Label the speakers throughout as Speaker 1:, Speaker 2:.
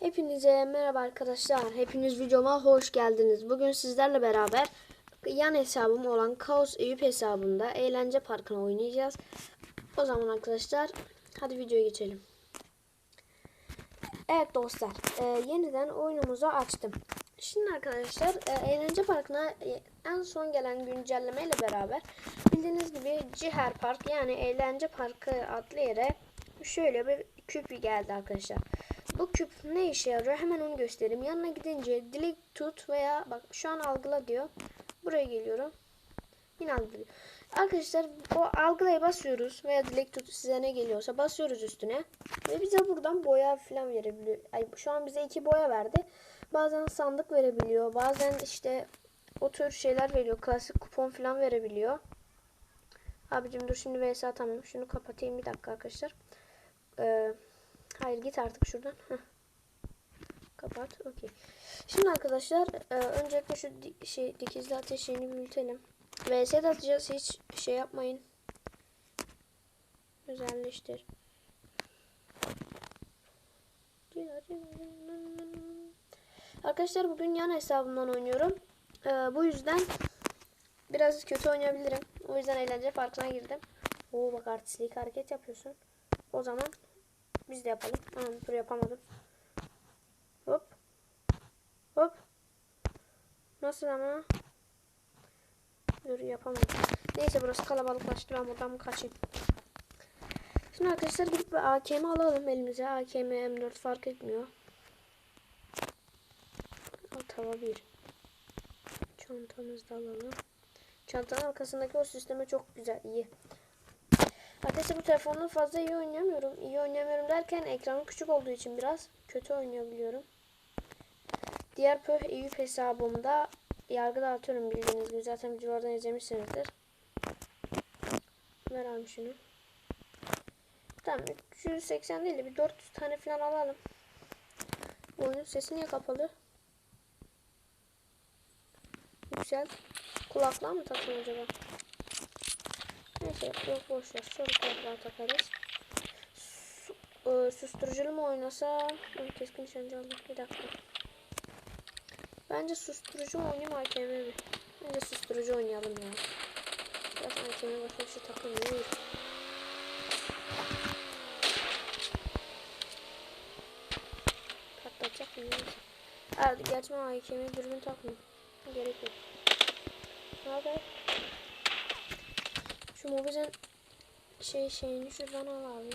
Speaker 1: Hepinize merhaba arkadaşlar. Hepiniz videoma hoş geldiniz. Bugün sizlerle beraber yan hesabım olan Kaos Eyüp hesabında eğlence parkına oynayacağız. O zaman arkadaşlar hadi videoya geçelim. Evet dostlar e, yeniden oyunumuzu açtım. Şimdi arkadaşlar e, eğlence parkına e, en son gelen güncelleme ile beraber bildiğiniz gibi Ciher Park yani eğlence parkı adlı yere şöyle bir küp geldi arkadaşlar. Bu küp ne işe yarıyor? Hemen onu göstereyim. Yanına gidince dilek tut veya bak şu an algıla diyor. Buraya geliyorum. Yine algılıyor. Arkadaşlar o algılaya basıyoruz veya dilek tut size ne geliyorsa basıyoruz üstüne. Ve bize buradan boya falan verebiliyor. Ay, şu an bize iki boya verdi. Bazen sandık verebiliyor. Bazen işte o tür şeyler veriyor. Klasik kupon falan verebiliyor. Abicim dur şimdi vs atamam. Şunu kapatayım bir dakika arkadaşlar. Ee, hayır git artık şuradan. Heh. Kapat. Okey. Şimdi arkadaşlar e, öncelikle şu di- şey dikizli ateş şeyini büyütelim. VS de atacağız. Hiç şey yapmayın. Özelleştir. Arkadaşlar bugün yan hesabımdan oynuyorum. Ee, bu yüzden biraz kötü oynayabilirim. O yüzden eğlence parkına girdim. Oo bak artistlik hareket yapıyorsun. O zaman biz de yapalım. Aa, dur yapamadım. Hop. Hop. Nasıl ama? Dur yapamadım. Neyse burası kalabalıklaştı. Ben buradan kaçayım. Şimdi arkadaşlar gidip bir AKM alalım elimize. AKM M4 fark etmiyor. Al, Tava bir. Çantamızı da alalım. Çantanın arkasındaki o süsleme çok güzel. iyi. Arkadaşlar bu telefonla fazla iyi oynayamıyorum. İyi oynayamıyorum derken ekranım küçük olduğu için biraz kötü oynayabiliyorum. Diğer pöh Eyüp hesabımda yargı dağıtıyorum bildiğiniz gibi. Zaten videolardan izlemişsinizdir. Ver abi şunu. Tamam 380 değil de bir 400 tane falan alalım. Bu oyunun sesi niye kapalı? Yüksel. Kulaklığa mı takayım acaba? Neyse yok boş ver. Şöyle kulaklığa takarız. Su, e, susturuculu mu oynasa? Keskin nişancı aldım. Bir dakika. Bence susturucu mu oynayayım AKM mi? Bence susturucu oynayalım ya. Biraz AKM başka bir şey takılmıyor. Patlatacak mı? Neyse. Aa, gerçi ben AKM'ye dürbün takmıyorum. Gerek yok. Ne haber? Şu Mobizen şey şeyini şuradan al abi.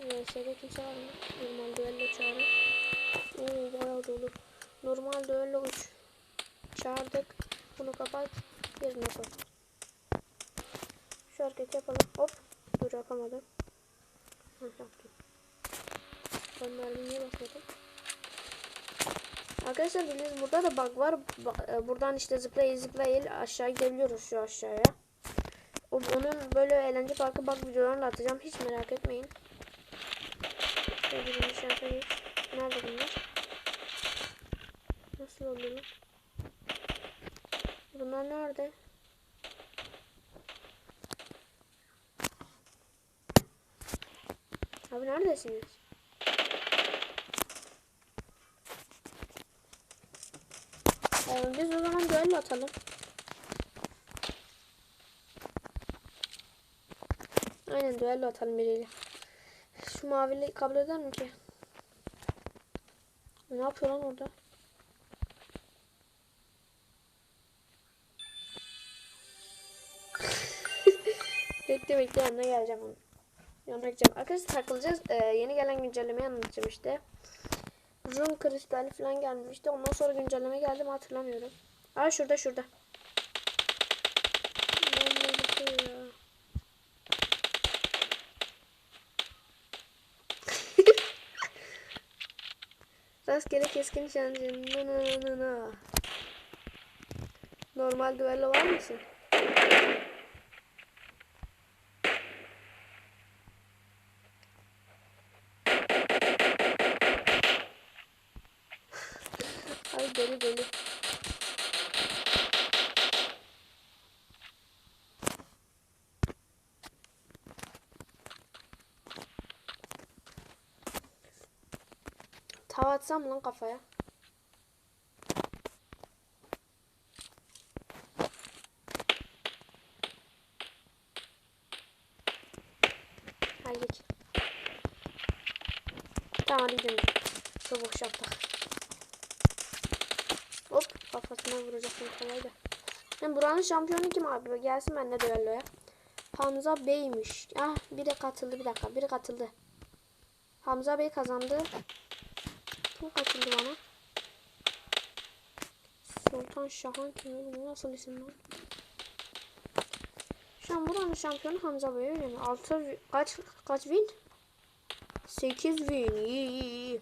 Speaker 1: VS'de kimse var mı? Normal düello çağırın. Oo bayağı dolu. Normal düello 3. Çağırdık. Bunu kapat. Yerine koy. Şu hareketi yapalım. Hop. Dur yapamadım. Yaptım. Ben mermi niye basmadım? Arkadaşlar bildiğiniz burada da bug var. E, Buradan işte zıplaya zıplaya aşağı gidebiliyoruz şu aşağıya. Onun böyle eğlence parkı bug videolarını atacağım. Hiç merak etmeyin. Nerede bunlar? Nasıl oluyor? Bunlar nerede? Abi neredesiniz? Ee, biz o zaman düello atalım. Aynen düello atalım biriyle. Şu mavili kabul eder mi ki? Ne yapıyor lan orada? bekle bekle yanına geleceğim onun. Yanına gideceğim. Arkadaşlar takılacağız. Ee, yeni gelen güncellemeyi anlatacağım işte. Rum kristali falan gelmişti. Ondan sonra güncelleme geldi mi hatırlamıyorum. Aa şurada şurada. Bakıyor ya. Rastgele keskin nişancı. Nı nı nı nı. Normal düello var mısın? Ay deli deli. Hava atsam lan kafaya. Geç. Tamam gidelim. Çok boş yaptık. Hop kafasına vuracaktım kolaydı. Yani buranın şampiyonu kim abi? Gelsin benimle düelloya. Hamza Bey'miş. Ah biri katıldı bir dakika. Biri katıldı. Hamza Bey kazandı. Kim katıldı bana? Sultan Şahan kim? Nasıl isim lan? Şu an buranın şampiyonu Hamza Bey öyle mi? 6 kaç kaç win? 8 win.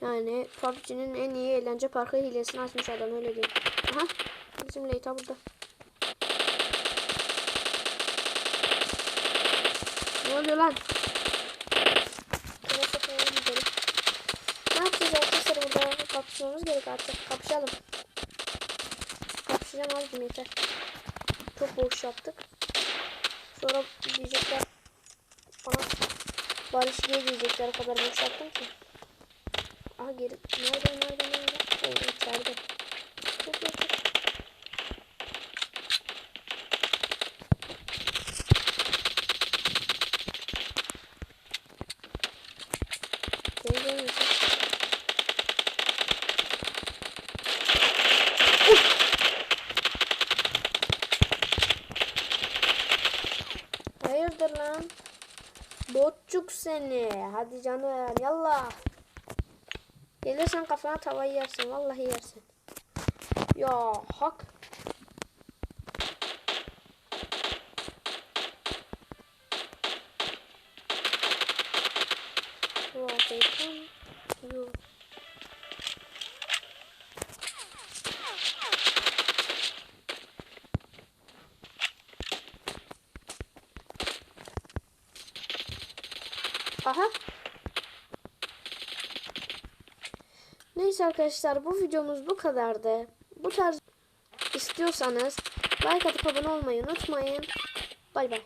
Speaker 1: Yani PUBG'nin en iyi eğlence parkı hilesini açmış adam öyle diyeyim. Aha. Bizim Leyta burada. Ne oluyor lan? Kime sokalım gidelim. Ne yapacağız arkadaşlar burada kapışmamız gerek artık. Kapışalım. Kapışacağım abicim yeter. Çok boş yaptık. Sonra diyecekler bana Barış diye diyecekler o kadar boş yaptım ki. Aha geri. Nerede nerede nerede? Oo içeride. Çok çok çok. Geri geri geri. Hayırdır lan? Botçuk seni. Hadi canım yallah. Gelirsen kafana tavayı yersin. Vallahi yersin. Ya hak. Wow, bacon. Yo. Aha. Neyse arkadaşlar bu videomuz bu kadardı. Bu tarz istiyorsanız like atıp abone olmayı unutmayın. Bay bay.